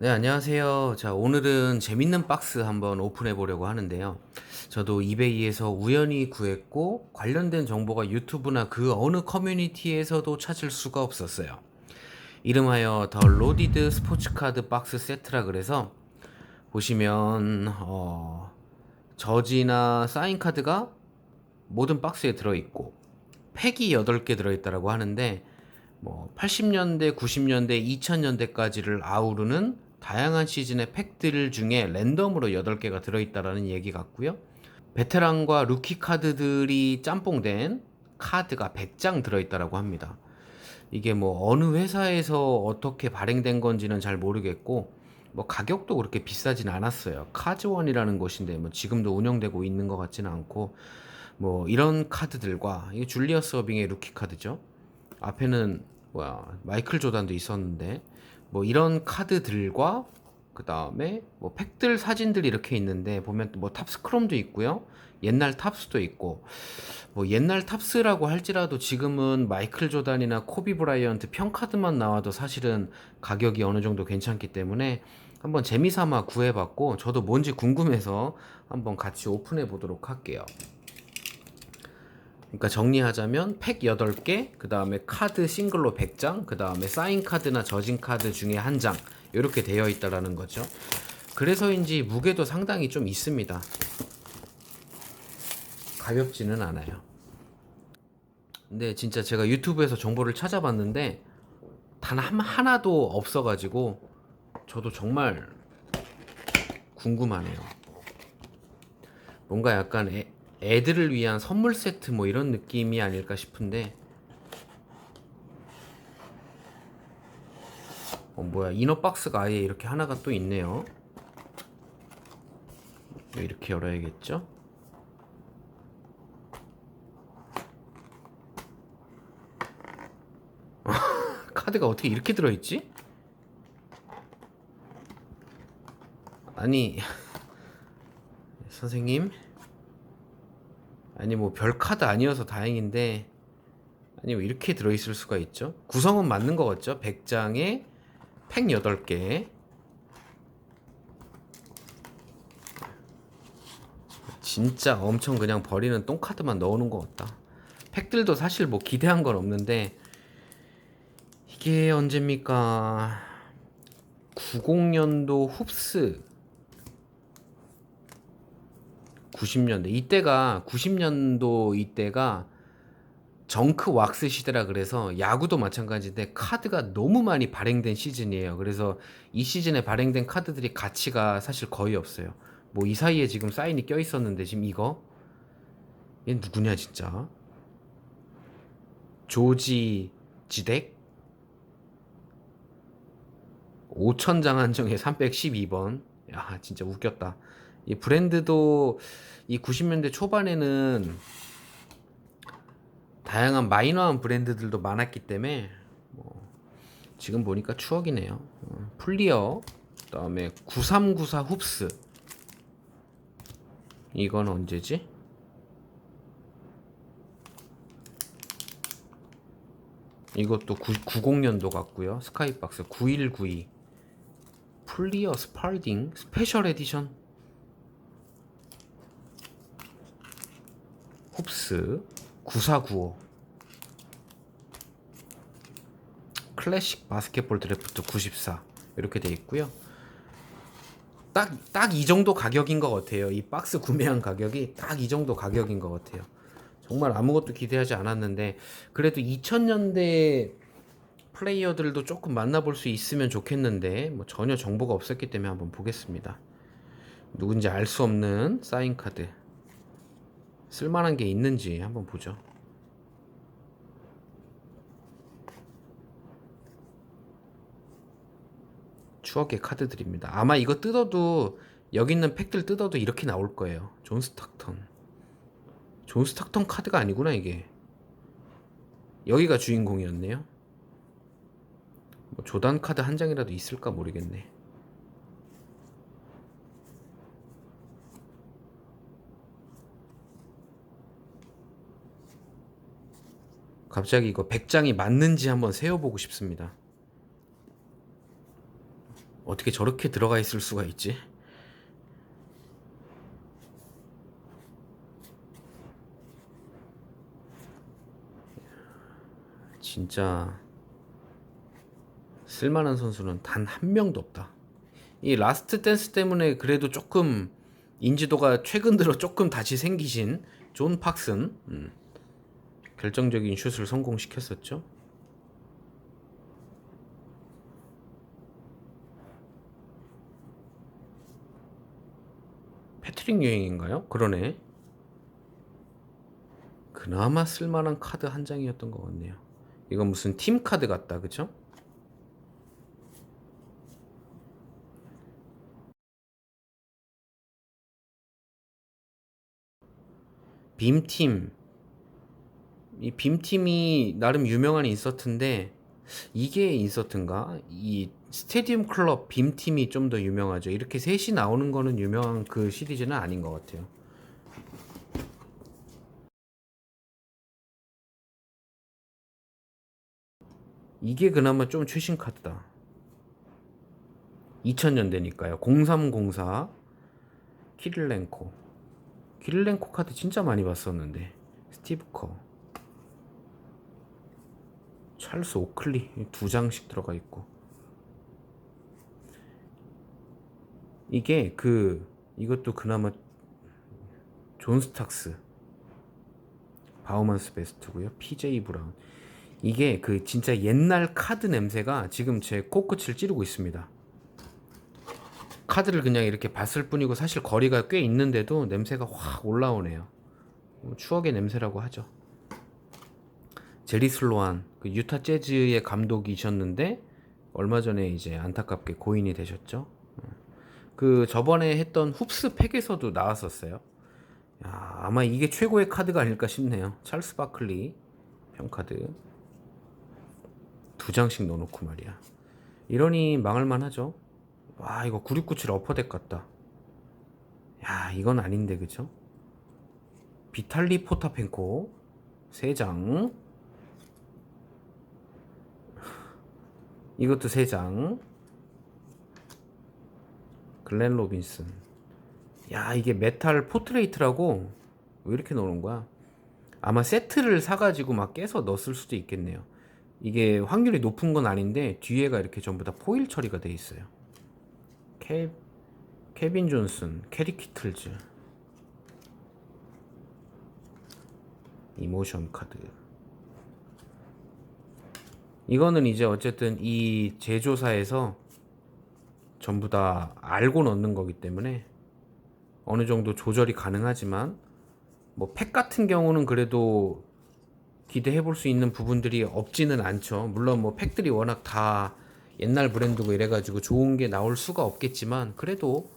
네, 안녕하세요. 자, 오늘은 재밌는 박스 한번 오픈해 보려고 하는데요. 저도 이베이에서 우연히 구했고, 관련된 정보가 유튜브나 그 어느 커뮤니티에서도 찾을 수가 없었어요. 이름하여 더 로디드 스포츠카드 박스 세트라 그래서, 보시면, 어, 저지나 사인 카드가 모든 박스에 들어 있고, 팩이 8개 들어 있다라고 하는데, 뭐 80년대, 90년대, 2000년대까지를 아우르는 다양한 시즌의 팩들 중에 랜덤으로 8개가 들어있다라는 얘기 같고요. 베테랑과 루키 카드들이 짬뽕된 카드가 100장 들어있다라고 합니다. 이게 뭐 어느 회사에서 어떻게 발행된 건지는 잘 모르겠고 뭐 가격도 그렇게 비싸진 않았어요. 카즈원이라는 곳인데 뭐 지금도 운영되고 있는 것 같지는 않고 뭐 이런 카드들과 이게 줄리어스 어빙의 루키 카드죠. 앞에는 뭐야 마이클 조단도 있었는데 뭐 이런 카드들과 그 다음에 뭐 팩들 사진들이 이렇게 있는데 보면 뭐 탑스크롬도 있고요 옛날 탑스도 있고 뭐 옛날 탑스라고 할지라도 지금은 마이클 조단이나 코비 브라이언트 평카드만 나와도 사실은 가격이 어느 정도 괜찮기 때문에 한번 재미삼아 구해봤고 저도 뭔지 궁금해서 한번 같이 오픈해 보도록 할게요. 그러니까 정리하자면 팩 8개, 그 다음에 카드 싱글로 100장, 그 다음에 사인 카드나 저진 카드 중에 한 장, 이렇게 되어 있다라는 거죠. 그래서인지 무게도 상당히 좀 있습니다. 가볍지는 않아요. 근데 진짜 제가 유튜브에서 정보를 찾아봤는데 단 한, 하나도 없어가지고 저도 정말 궁금하네요. 뭔가 약간 애, 애들을 위한 선물 세트 뭐 이런 느낌이 아닐까 싶은데. 어 뭐야. 이너 박스가 아예 이렇게 하나가 또 있네요. 이렇게 열어야겠죠? 카드가 어떻게 이렇게 들어있지? 아니. 선생님 아니 뭐 별 카드 아니어서 다행인데 아니 뭐 이렇게 들어있을 수가 있죠? 구성은 맞는 거 같죠? 100장에 팩 8개. 진짜 엄청 그냥 버리는 똥카드만 넣어놓은 것 같다. 팩들도 사실 뭐 기대한 건 없는데 이게 언제입니까? 90년도 흡스 90년대 이때가 90년도 이때가 정크 왁스 시대라 그래서 야구도 마찬가지인데 카드가 너무 많이 발행된 시즌이에요. 그래서 이 시즌에 발행된 카드들이 가치가 사실 거의 없어요. 뭐 이 사이에 지금 사인이 껴 있었는데 지금 이거 얘 누구냐 진짜 조지 지덱 5천장 한정에 312번 야 진짜 웃겼다. 이 브랜드도 이 90년대 초반에는 다양한 마이너한 브랜드들도 많았기 때문에 뭐 지금 보니까 추억이네요. 어, 풀리어 그다음에 9394 흡스 이건 언제지? 이것도 90년도 같고요. 스카이박스 9192 풀리어 스팔딩 스페셜 에디션 홉스 9495 클래식 바스켓볼 드래프트 94 이렇게 돼 있고요. 딱 딱 이 정도 가격인 것 같아요. 이 박스 구매한 가격이 딱 이 정도 가격인 것 같아요. 정말 아무것도 기대하지 않았는데 그래도 2000년대 플레이어들도 조금 만나볼 수 있으면 좋겠는데 뭐 전혀 정보가 없었기 때문에 한번 보겠습니다. 누군지 알 수 없는 사인 카드 쓸만한 게 있는지 한번 보죠. 추억의 카드들입니다. 아마 이거 뜯어도 여기 있는 팩들 뜯어도 이렇게 나올 거예요. 존 스탁턴. 존 스탁턴 카드가 아니구나 이게. 여기가 주인공이었네요. 뭐 조단 카드 한 장이라도 있을까 모르겠네. 갑자기 이거 100장이 맞는지 한번 세어보고 싶습니다. 어떻게 저렇게 들어가 있을 수가 있지? 진짜 쓸만한 선수는 단 한 명도 없다. 이 라스트 댄스 때문에 그래도 조금 인지도가 최근 들어 조금 다시 생기신 존 팍슨 음, 결정적인 슛을 성공시켰었죠. 패트릭 유행인가요? 그러네. 그나마 쓸만한 카드 한 장이었던 것 같네요. 이건 무슨 팀 카드 같다, 그쵸? 빔팀. 이 빔팀이 나름 유명한 인서트인데, 이게 인서트인가? 이 스테디움 클럽 빔팀이 좀 더 유명하죠. 이렇게 셋이 나오는 거는 유명한 그 시리즈는 아닌 것 같아요. 이게 그나마 좀 최신 카드다. 2000년대니까요. 0304 키릴렌코. 키릴렌코 카드 진짜 많이 봤었는데. 스티브 커. 찰스 오클리 두 장씩 들어가 있고. 이게 그 이것도 그나마 존 스탁스 바우만스 베스트고요. PJ 브라운. 이게 그 진짜 옛날 카드 냄새가 지금 제 코끝을 찌르고 있습니다. 카드를 그냥 이렇게 봤을 뿐이고 사실 거리가 꽤 있는데도 냄새가 확 올라오네요. 뭐 추억의 냄새라고 하죠. 제리 슬로안 그 유타 재즈의 감독이셨는데 얼마 전에 이제 안타깝게 고인이 되셨죠. 그 저번에 했던 흡스 팩에서도 나왔었어요. 야, 아마 이게 최고의 카드가 아닐까 싶네요. 찰스 바클리 평카드 두 장씩 넣어놓고 말이야. 이러니 망할만 하죠. 와 이거 9697 어퍼덱 같다. 야 이건 아닌데 그죠? 비탈리 포타펜코 3장 이것도 3장 글렌 로빈슨 야 이게 메탈 포트레이트라고 왜 이렇게 넣는 거야? 아마 세트를 사가지고 막 깨서 넣었을 수도 있겠네요. 이게 확률이 높은 건 아닌데 뒤에가 이렇게 전부 다 포일 처리가 돼 있어요. 케, 케빈 존슨, 캐리 키틀즈 이모션 카드 이거는 이제 어쨌든 이 제조사에서 전부 다 알고 넣는 거기 때문에 어느 정도 조절이 가능하지만 뭐 팩 같은 경우는 그래도 기대해 볼 수 있는 부분들이 없지는 않죠. 물론 뭐 팩들이 워낙 다 옛날 브랜드고 이래가지고 좋은 게 나올 수가 없겠지만 그래도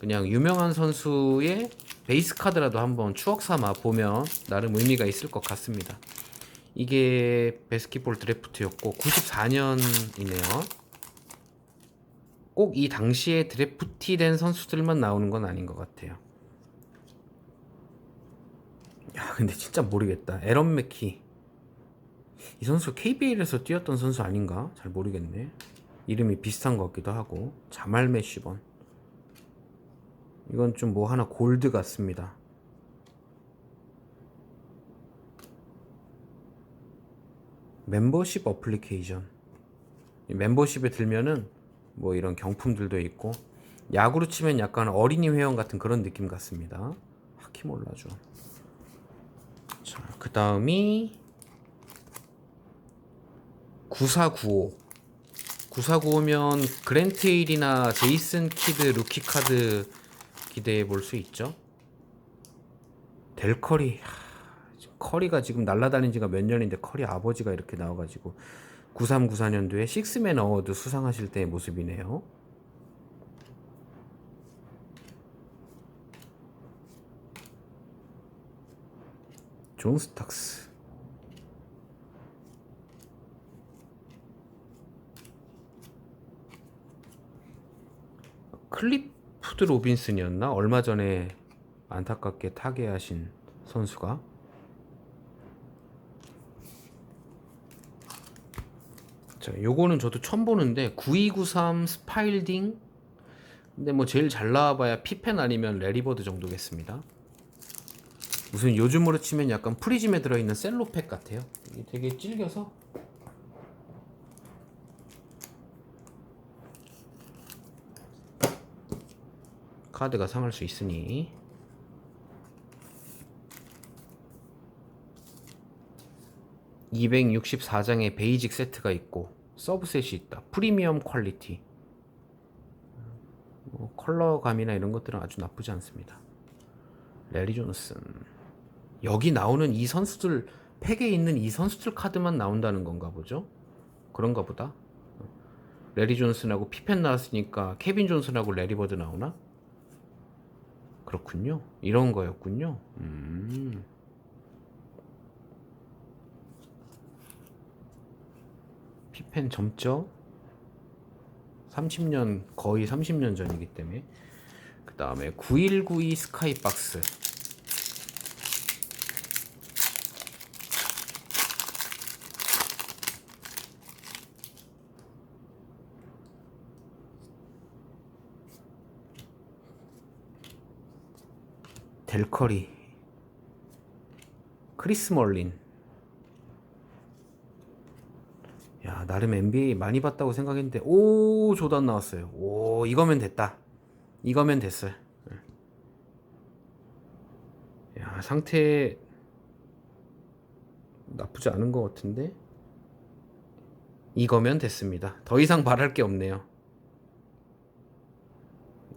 그냥 유명한 선수의 베이스 카드라도 한번 추억 삼아 보면 나름 의미가 있을 것 같습니다. 이게 베스킷볼 드래프트였고 94년이네요. 꼭 이 당시에 드래프티 된 선수들만 나오는 건 아닌 것 같아요. 야, 근데 진짜 모르겠다. 에런 맥키. 이 선수 KBL에서 뛰었던 선수 아닌가? 잘 모르겠네. 이름이 비슷한 것 같기도 하고. 자말 메시번. 이건 좀 뭐 하나 골드 같습니다. 멤버십 어플리케이션. 이 멤버십에 들면은 뭐 이런 경품들도 있고 야구로 치면 약간 어린이 회원 같은 그런 느낌 같습니다. 하키 몰라죠. 자, 그 다음이 9495. 9495면 그랜테일이나 제이슨 키드 루키 카드 기대해 볼 수 있죠. 델커리. 하, 커리가 지금 날라다닌 지가 몇 년인데 커리 아버지가 이렇게 나와가지고 9394년도에 식스맨 어워드 수상하실 때의 모습이네요. 존 스탁스. 클리프드 로빈슨이었나? 얼마 전에 안타깝게 타계하신 선수가 자, 요거는 저도 처음 보는데 9293 스파일딩 근데 뭐 제일 잘 나와봐야 피펜 아니면 레리버드 정도겠습니다. 무슨 요즘으로 치면 약간 프리즘에 들어있는 셀로팩 같아요. 이게 되게 질겨서 카드가 상할 수 있으니 264장의 베이직 세트가 있고 서브셋이 있다. 프리미엄 퀄리티. 뭐 컬러감이나 이런 것들은 아주 나쁘지 않습니다. 레리 존슨. 여기 나오는 이 선수들 팩에 있는 이 선수들 카드만 나온다는 건가 보죠? 그런가 보다. 레리 존슨하고 피펜 나왔으니까 케빈 존슨하고 레리 버드 나오나? 그렇군요. 이런 거였군요. 음. 펜 점적 30년 거의 30년 전이기 때문에. 그 다음에 9192 스카이박스. 델커리. 크리스 멀린 야 나름 NBA 많이 봤다고 생각했는데 오 조단 나왔어요. 오 이거면 됐다. 이거면 됐어요 야 상태 나쁘지 않은 것 같은데? 이거면 됐습니다. 더 이상 바랄 게 없네요.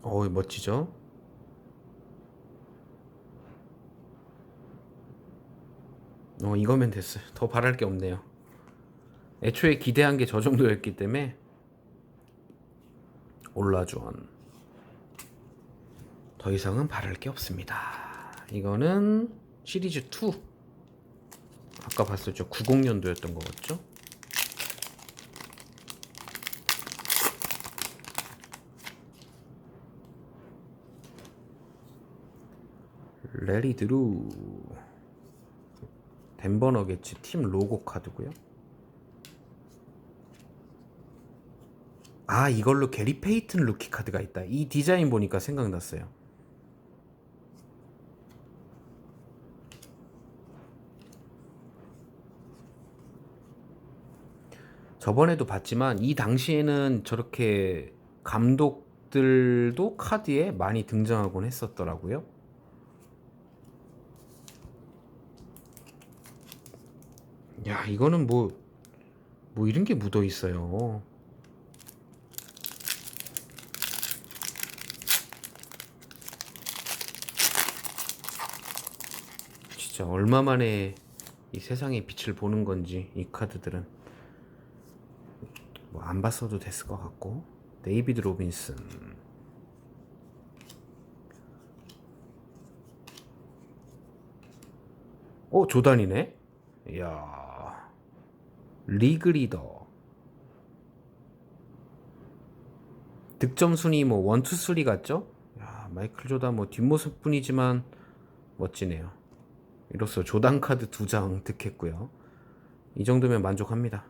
어 멋지죠? 어 이거면 됐어요 더 바랄 게 없네요 애초에 기대한 게 저 정도였기 때문에 올라주원 더 이상은 바랄 게 없습니다. 이거는 시리즈 2 아까 봤었죠 90년도였던 거 같죠? 레리 드루 덴버 너게츠 팀 로고 카드고요. 아 이걸로 게리 페이튼 루키 카드가 있다. 이 디자인 보니까 생각났어요. 저번에도 봤지만 이 당시에는 저렇게 감독들도 카드에 많이 등장하곤 했었더라고요. 야 이거는 뭐 뭐 이런 게 묻어 있어요. 진짜 얼마 만에 이 세상의 빛을 보는 건지 이 카드들은 뭐 안 봤어도 됐을 것 같고. 데이비드 로빈슨. 어 조단이네? 이야. 리그 리더. 득점 순위 뭐 원투 쓰리 같죠? 야 마이클 조단 뭐 뒷모습뿐이지만 멋지네요. 이로써 조단 카드 두 장 득했고요. 이 정도면 만족합니다.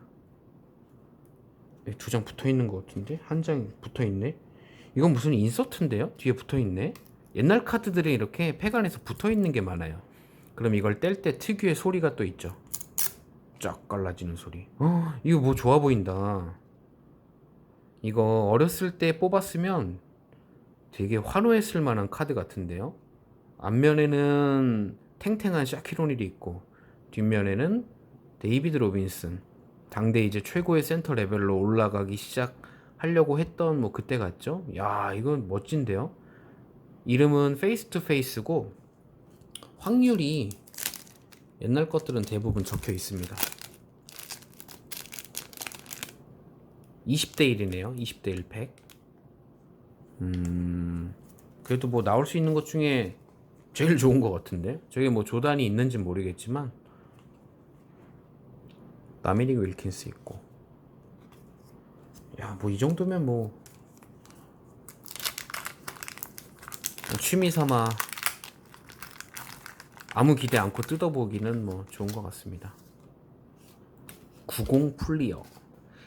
두 장 붙어 있는 것 같은데 한 장 붙어 있네. 이건 무슨 인서트인데요? 뒤에 붙어 있네. 옛날 카드들이 이렇게 팩 안에서 붙어 있는 게 많아요. 그럼 이걸 뗄 때 특유의 소리가 또 있죠. 쫙 갈라지는 소리. 어, 이거 뭐 좋아 보인다. 이거 어렸을 때 뽑았으면 되게 환호했을 만한 카드 같은데요. 앞면에는 탱탱한 샤키로닐이 있고 뒷면에는 데이비드 로빈슨 당대 이제 최고의 센터 레벨로 올라가기 시작하려고 했던 뭐 그때 같죠? 야 이건 멋진데요? 이름은 페이스 투 페이스고 확률이 옛날 것들은 대부분 적혀 있습니다. 20대 1이네요. 20대 1 팩. 음, 그래도 뭐 나올 수 있는 것 중에 제일 좋은 것 같은데? 저게 뭐 조단이 있는지 모르겠지만, 나미닉 윌킨스 있고. 야, 뭐 이 정도면 뭐, 취미 삼아 아무 기대 않고 뜯어보기는 뭐 좋은 것 같습니다. 90 플리어.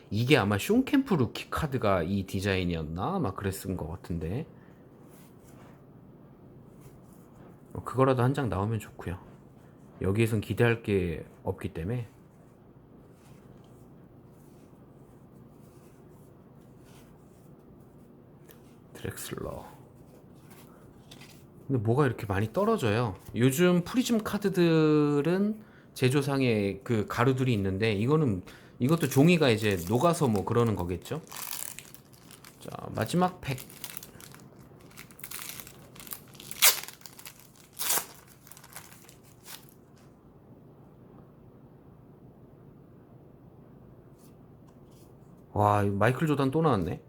이게 아마 숀캠프 루키 카드가 이 디자인이었나? 막 그랬은 것 같은데. 어, 그거라도 한 장 나오면 좋고요. 여기에선 기대할 게 없기 때문에. 드렉슬러. 근데 뭐가 이렇게 많이 떨어져요? 요즘 프리즘 카드들은 제조상에 그 가루들이 있는데 이거는 이것도 종이가 이제 녹아서 뭐 그러는 거겠죠? 자 마지막 팩. 와 이거 마이클 조단 또 나왔네.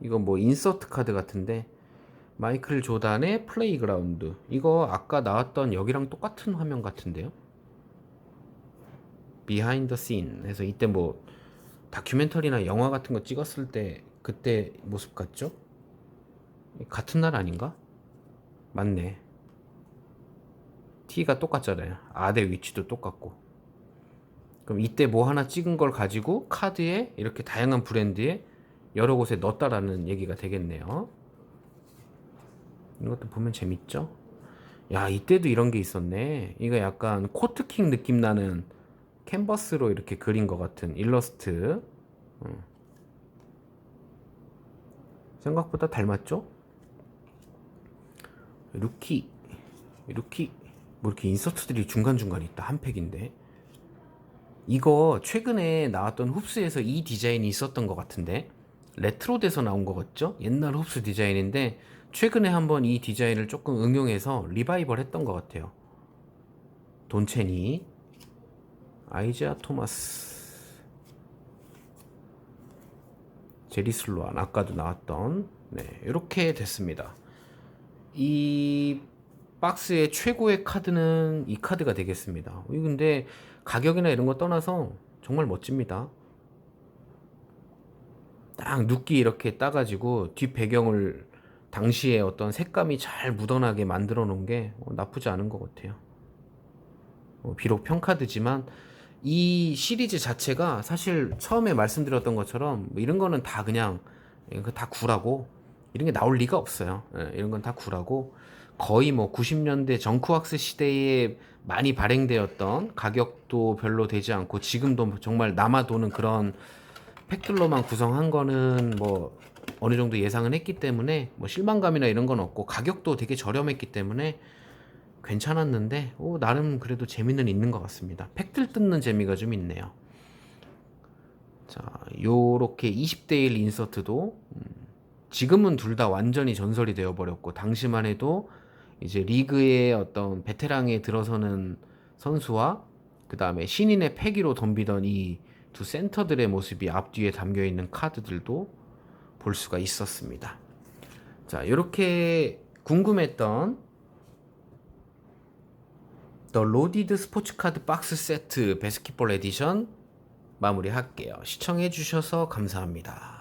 이건 뭐 인서트 카드 같은데 마이클 조단의 플레이그라운드. 이거 아까 나왔던 여기랑 똑같은 화면 같은데요? 비하인드 씬 해서 이때 뭐 다큐멘터리나 영화 같은 거 찍었을 때 그때 모습 같죠? 같은 날 아닌가? 맞네. T가 똑같잖아요. 아대 위치도 똑같고. 그럼 이때 뭐 하나 찍은 걸 가지고 카드에 이렇게 다양한 브랜드에 여러 곳에 넣었다라는 얘기가 되겠네요. 이것도 보면 재밌죠? 야, 이때도 이런 게 있었네. 이거 약간 코트킹 느낌 나는 캔버스로 이렇게 그린 것 같은 일러스트. 음. 생각보다 닮았죠? 루키, 루키. 뭐 이렇게 인서트들이 중간중간 있다. 한 팩인데. 이거 최근에 나왔던 흡스에서 이 디자인이 있었던 것 같은데. 레트로 돼서 나온 것 같죠? 옛날 흡스 디자인인데 최근에 한번 이 디자인을 조금 응용해서 리바이벌 했던 것 같아요. 돈체니, 아이자 토마스, 제리슬로안 아까도 나왔던 네 이렇게 됐습니다. 이 박스의 최고의 카드는 이 카드가 되겠습니다. 이 근데 가격이나 이런 거 떠나서 정말 멋집니다. 딱 눕기 이렇게 따가지고 뒷 배경을 당시에 어떤 색감이 잘 묻어나게 만들어 놓은 게 어, 나쁘지 않은 것 같아요. 어, 비록 평카드지만 이 시리즈 자체가 사실 처음에 말씀드렸던 것처럼 뭐 이런 거는 다 그냥 이거 다 구라고 이런 게 나올 리가 없어요. 예, 이런 건 다 구라고 거의 뭐 90년대 정크왁스 시대에 많이 발행되었던 가격도 별로 되지 않고 지금도 정말 남아 도는 그런 팩들로만 구성한 거는 뭐 어느 정도 예상은 했기 때문에 뭐 실망감이나 이런 건 없고 가격도 되게 저렴했기 때문에 괜찮았는데 오, 나름 그래도 재미는 있는 것 같습니다. 팩들 뜯는 재미가 좀 있네요. 자, 요렇게 20대 1 인서트도 음, 지금은 둘 다 완전히 전설이 되어 버렸고 당시만 해도 이제 리그의 어떤 베테랑에 들어서는 선수와 그 다음에 신인의 패기로 덤비던 이 두 센터들의 모습이 앞뒤에 담겨 있는 카드들도 볼 수가 있었습니다. 자, 이렇게 궁금했던 더 로디드 스포츠 카드 박스 세트 베스킷볼 에디션 마무리할게요. 시청해 주셔서 감사합니다.